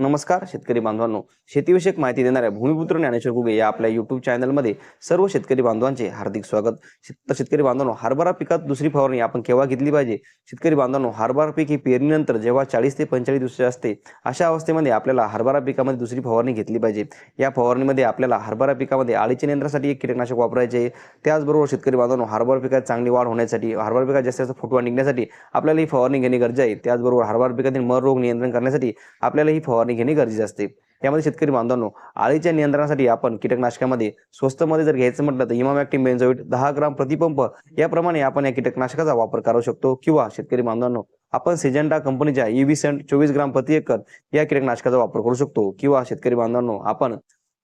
नमस्कार शेतकरी बांधवांनो. शेतीविषयक माहिती देणाऱ्या भूमिपुत्र ज्ञानेश्वर गुगे या आपल्या युट्यूब चॅनलमध्ये सर्व शेतकरी बांधवांचे हार्दिक स्वागत. शेत- तर शेतकरी बांधवांनो हरभरा पिकात दुसरी फवारणी आपण केव्हा घेतली पाहिजे? शेतकरी बांधवांनो हरभरा पीक ही पेरणीनंतर जेव्हा चाळीस ते पंचेचाळीस दिवसाचे असते अशा अवस्थेमध्ये आपल्याला हरभरा पिकामध्ये दुसरी फवारणी घेतली पाहिजे. या फवारणीमध्ये आपल्याला हरभरा पिकामध्ये अळीच्या नियंत्रणासाठी एक कीटकनाशक वापरायचे. आहे त्याचबरोबर शेतकरी बांधवांनो हरभरा पिकात चांगली वाढ होण्यासाठी हरभरा पिकात जास्त जास्त फुटवा निघण्यासाठी आपल्याला ही फवारणी घेणे गरजे आहे. त्याचबरोबर हरभरा पिकातील मर रोग नियंत्रण करण्यासाठी आपल्याला ही फवारणी घेणे गरजेचे असते. यामध्ये शेतकरी बांधवांनो आळीच्या नियंत्रणासाठी आपण कीटकनाशकामध्ये स्वस्तमध्ये जर घ्यायचं म्हटलं तर इमामॅक्टिन बेन्झोइट दहा ग्राम प्रतिपंप याप्रमाणे आपण या कीटकनाशकाचा वापर करू शकतो. किंवा शेतकरी बांधवांनो आपण सिजंटा कंपनीच्या ईव्ही सेंट चोवीस ग्राम प्रति एकर या कीटकनाशकाचा वापर करू शकतो. किंवा शेतकरी बांधवांनो आपण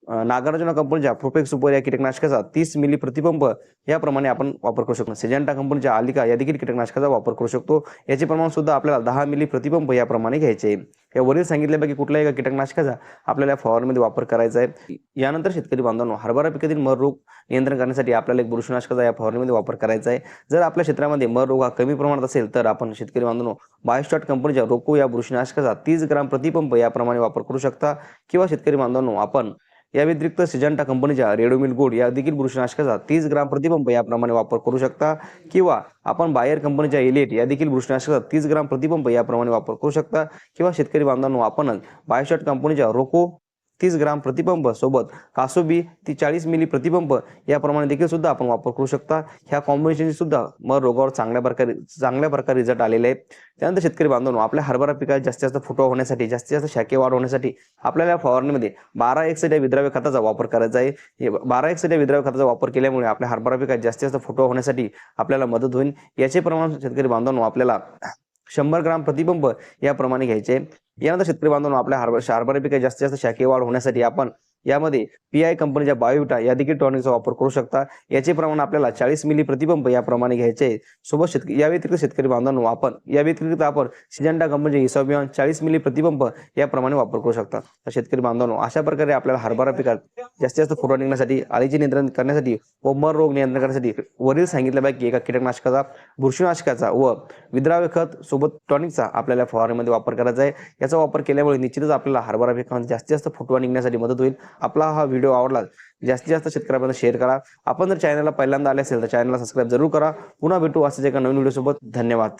नागार्जुना कंपनीच्या प्रोपेक्स सुपर या कीटकनाशकाचा तीस मिली प्रतिपंप याप्रमाणे आपण वापर करू शकतो. सिजेंटा कंपनीच्या आलिका या देखील कीटकनाशकाचा वापर करू शकतो. याचे प्रमाण सुद्धा आपल्याला दहा मिली प्रतिपंप याप्रमाणे घ्यायचे आहे. या वरील सांगितल्यापैकी कुठल्याही एका कीटकनाशकाचा आपल्याला या फवारणीमध्ये वापर करायचा आहे. यानंतर शेतकरी बांधवांनो हरभरा पिकातील मर रोग नियंत्रण करण्यासाठी आपल्याला एक बुरशीनाशकाचा या फवारणीमध्ये वापर करायचा आहे. जर आपल्या क्षेत्रामध्ये मर रोग हा कमी प्रमाणात असेल तर आपण शेतकरी बांधवांनो बायोस्टॉट कंपनीच्या रोको या बुरशीनाशकाचा तीस ग्राम प्रतिपंप याप्रमाणे वापर करू शकता. किंवा शेतकरी बांधवांनो आपण या व्यतिरिक्त सिजंटा कंपनीच्या रेडोमिल गोड या देखील बुरशीनाशकाचा तीस ग्राम प्रतिपंप याप्रमाणे वापर करू शकता. किंवा आपण बायर कंपनीच्या एलिएट या देखील बुरशीनाशकाचा तीस ग्राम प्रतिपंप याप्रमाणे वापर करू शकता. किंवा शेतकरी बांधवांनो आपण बायोशॉट कंपनीच्या रोको तीस ग्राम प्रतिपंप सोबत कासोबी ती चाळीस मिली प्रतिपंप याप्रमाणे देखील सुद्धा आपण वापर करू शकता. ह्या कॉम्बिनेशनची सुद्धा मर रोगावर चांगल्या प्रकारे चांगल्या प्रकारे रिझल्ट आलेले आहेत. त्यानंतर शेतकरी बांधवांनो आपल्या हरभरा पिकात जास्तीत जास्त फुटवा होण्यासाठी जास्तीत जास्त शाखे वाढ होण्यासाठी आपल्याला फवारणीमध्ये बारा एक्सेट या विद्राव्य खताचा वापर करायचा आहे. बारा एक्सेट या विद्राव्य खताचा वापर केल्यामुळे आपल्या हरभरा पिकात जास्तीत जास्त फुटवा होण्यासाठी आपल्याला मदत होईल. याचे प्रमाण शेतकरी बांधवांनो आपल्याला शंभर ग्राम प्रतिपंप याप्रमाणे घ्यायचे यानंतर शेतकरी बांधवांनो आपल्या हरभरा हरभरा पिकात जास्तीत जास्त शाखे वाढ होण्यासाठी आपण यामध्ये पी आय कंपनीच्या बायोविटा या देखील टॉनिकचा वापर करू शकता. याचे प्रमाण आपल्याला चाळीस मिली प्रतिपंप याप्रमाणे घ्यायचे आहे. सोबत शेतकरी या व्यतिरिक्त शेतकरी बांधवांनो आपण या व्यतिरिक्त आपण सिजंटा कंपनीचे हिसाबियॉन चाळीस मिली प्रतिपंप याप्रमाणे वापर करू शकता. तर शेतकरी बांधवांनो अशा प्रकारे आपल्याला हरभरा पिकात जास्तीत जास्त फुटवा निघण्यासाठी आळीचे नियंत्रण करण्यासाठी व मर रोग नियंत्रण करण्यासाठी वरील सांगितल्यापैकी एका कीटकनाशकाचा बुरशीनाशकाचा व विद्राव्य खत सोबत टॉनिकचा आपल्याला फवारणीमध्ये वापर करायचा आहे. याचा वापर केल्यामुळे निश्चितच आपल्याला हरभरा पिकामध्ये जास्तीत जास्त फुटवा निघण्यासाठी मदत होईल. आपला हा व्हिडिओ आवडला जास्तीत जास्त शेतकऱ्यांपर्यंत शेअर करा. आपण जर चॅनलला पहिल्यांदा आले असेल तर चॅनलला सबस्क्राईब जरूर करा. पुन्हा भेटू असेच एका नवीन व्हिडिओसोबत धन्यवाद.